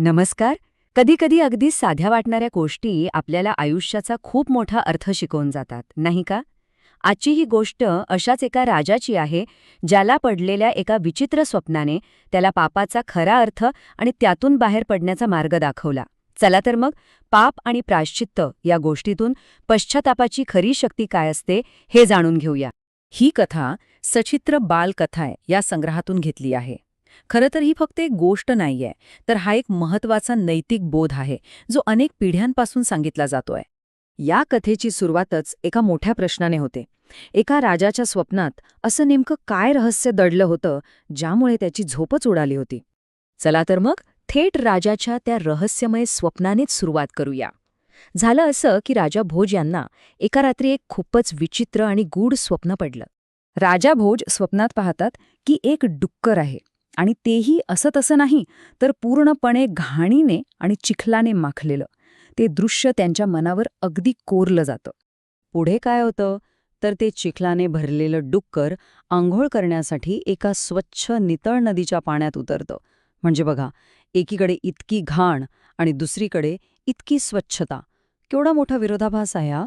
नमस्कार. कधीकधी अगदी साध्या वाटणाऱ्या गोष्टी आपल्याला आयुष्याचा खूप मोठा अर्थ शिकवून जातात नाही का? आजची ही गोष्ट अशाच एका राजाची आहे ज्याला पडलेल्या एका विचित्र स्वप्नाने त्याला पापाचा खरा अर्थ आणि त्यातून बाहेर पडण्याचा मार्ग दाखवला. चला तर मग पाप आणि प्राश्चित्त या गोष्टीतून पश्चातापाची खरी शक्ती काय असते हे जाणून घेऊया. ही कथा सचित्र बालकथा या संग्रहातून घेतली आहे. खरं तर ही फक्त एक गोष्ट नाहीये. तर हा एक महत्त्वाचा नैतिक बोध आहे जो अनेक पिढ्यांपासून सांगितला जातोय. या कथेची सुरुवातच एका मोठ्या प्रश्नाने होते. एका राजाच्या स्वप्नात असं नेमकं काय रहस्य दडलं होतं ज्यामुळे त्याची झोपच उडाली होती. चला तर मग थेट राजाच्या त्या रहस्यमय स्वप्नानेच सुरुवात करूया. झालं असं की राजा भोज यांना एका रात्री एक खूपच विचित्र आणि गूढ स्वप्न पडलं. राजा भोज स्वप्नात पाहतात की एक डुक्कर आहे. आणि तेही असं तसं नाही तर पूर्णपणे घाणीने आणि चिखलाने माखलेलं. ते दृश्य त्यांच्या मनावर अगदी कोरलं जातं. पुढे काय होतं? तर ते चिखलाने भरलेलं डुक्कर आंघोळ करण्यासाठी एका स्वच्छ नितळ नदीच्या पाण्यात उतरतं. म्हणजे बघा एकीकडे इतकी घाण आणि दुसरीकडे इतकी स्वच्छता. केवढा मोठा विरोधाभास आहे हा?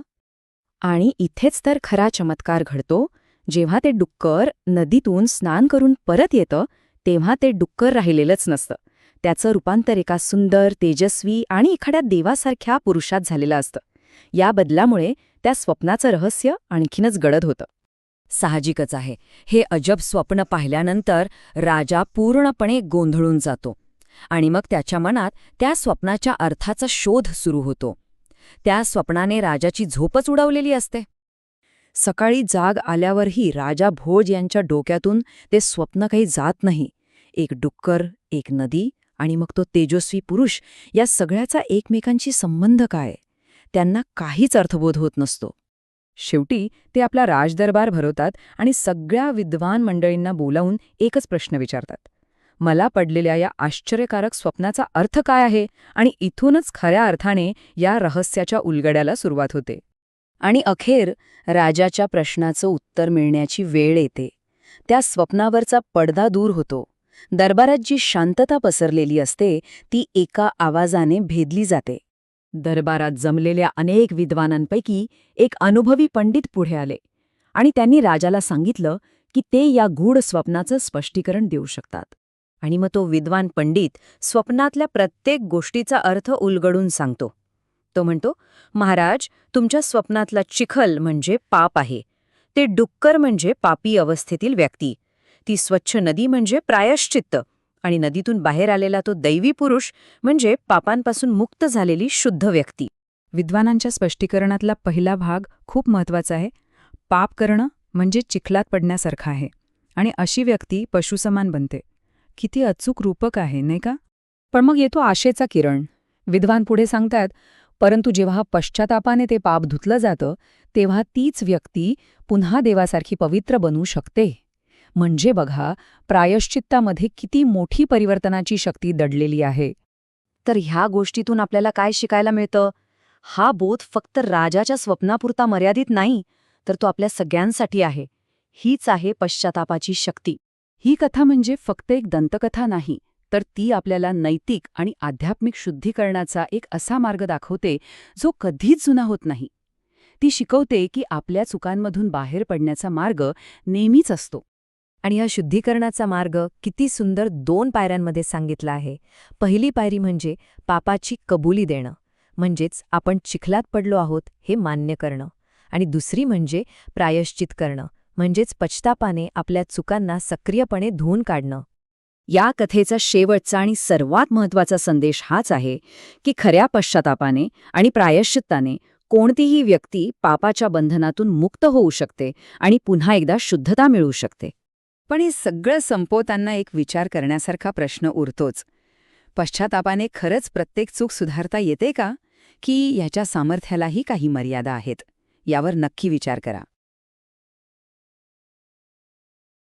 आणि इथेच तर खरा चमत्कार घडतो जेव्हा ते डुक्कर नदीतून स्नान करून परत येतं तेव्हा ते डुक्कर राहिलेलंच नसतं. त्याचं रूपांतर एका सुंदर तेजस्वी आणि एखाद्या देवासारख्या पुरुषात झालेलं असतं. या बदलामुळे त्या स्वप्नाचं रहस्य आणखीनच गडद होतं. साहजिकच आहे. हे अजब स्वप्न पाहिल्यानंतर राजा पूर्णपणे गोंधळून जातो आणि मग त्याच्या मनात त्या स्वप्नाच्या अर्थाचा शोध सुरू होतो. त्या स्वप्नाने राजाची झोपच उडवलेली असते. सकाळी जाग आल्यावरही राजा भोज यांच्या डोक्यातून ते स्वप्न काही जात नाही. एक डुक्कर एक नदी आणि मग तो तेजस्वी पुरुष या सगळ्याचा एकमेकांशी संबंध काय? त्यांना काहीच अर्थबोध होत नसतो. शेवटी ते आपला राजदरबार भरवतात आणि सगळ्या विद्वान मंडळींना बोलावून एकच प्रश्न विचारतात. मला पडलेल्या या आश्चर्यकारक स्वप्नाचा अर्थ काय आहे? आणि इथूनच खऱ्या अर्थाने या रहस्याच्या उलगड्याला सुरुवात होते. आणि अखेर राजाच्या प्रश्नाचं उत्तर मिळण्याची वेळ येते. त्या स्वप्नावरचा पडदा दूर होतो. दरबारात जी शांतता पसरलेली असते ती एका आवाजाने भेदली जाते. दरबारात जमलेल्या अनेक विद्वानांपैकी एक अनुभवी पंडित पुढे आले आणि त्यांनी राजाला सांगितलं की ते या गूढ स्वप्नाचं स्पष्टीकरण देऊ शकतात. आणि मग तो विद्वान पंडित स्वप्नातल्या प्रत्येक गोष्टीचा अर्थ उलगडून सांगतो. तो म्हणतो महाराज तुमच्या स्वप्नातला चिखल म्हणजे पाप आहे. ते डुक्कर म्हणजे पापी अवस्थेतील व्यक्ती. ती स्वच्छ नदी म्हणजे प्रायश्चित्त. आणि नदीतून बाहेर आलेला तो दैवी पुरुष म्हणजे पापांपासून मुक्त झालेली शुद्ध व्यक्ती. विद्वानांच्या स्पष्टीकरणातला पहिला भाग खूप महत्त्वाचा आहे. पाप करणं म्हणजे चिखलात पडण्यासारखं आहे. आणि अशी व्यक्ती पशुसमान बनते. किती अचूक रूपक आहे नाही का? पण मग येतो आशेचा किरण. विद्वान पुढे सांगतात परंतु जेव्हा पश्चातापाने ते पाप धुतलं जातं तेव्हा तीच व्यक्ती पुन्हा देवासारखी पवित्र बनू शकते. म्हणजे बघा प्रायश्चित्तामध्ये किती मोठी परिवर्तनाची शक्ती दडलेली आहे. तर ह्या गोष्टीतून आपल्याला काय शिकायला मिळतं? हा बोध फक्त राजाच्या स्वप्नापुरता मर्यादित नाही तर तो आपल्या सगळ्यांसाठी आहे. हीच आहे पश्चातापाची शक्ती. ही कथा म्हणजे फक्त एक दंतकथा नाही तर ती आपल्याला नैतिक आणि आध्यात्मिक शुद्धीकरणाचा एक असा मार्ग दाखवते जो कधीच जुना होत नाही. ती शिकवते की आपल्या चुकांमधून बाहेर पडण्याचा मार्ग नेहमीच असतो. आणि हा शुद्धीकरणाचा मार्ग किती सुंदर दोन पायऱ्यांमध्ये सांगितला आहे. पहिली पायरी म्हणजे पापाची कबुली देणं म्हणजेच आपण चिखलात पडलो आहोत हे मान्य करणं. आणि दुसरी म्हणजे प्रायश्चित करणं म्हणजेच पश्चातापाने आपल्या चुकांना सक्रियपणे धुवून काढणं. या कथेचा शेवटचा आणि सर्वात महत्त्वाचा संदेश हाच आहे की खऱ्या पश्चातापाने आणि प्रायश्चित्ताने कोणतीही व्यक्ती पापाच्या बंधनातून मुक्त होऊ शकते आणि पुन्हा एकदा शुद्धता मिळू शकते. पण हे सगळं संपवताना एक विचार करण्यासारखा प्रश्न उरतोच. पश्चातापाने खरंच प्रत्येक चूक सुधारता येते का? की ह्याच्या सामर्थ्यालाही काही मर्यादा आहेत? यावर नक्की विचार करा.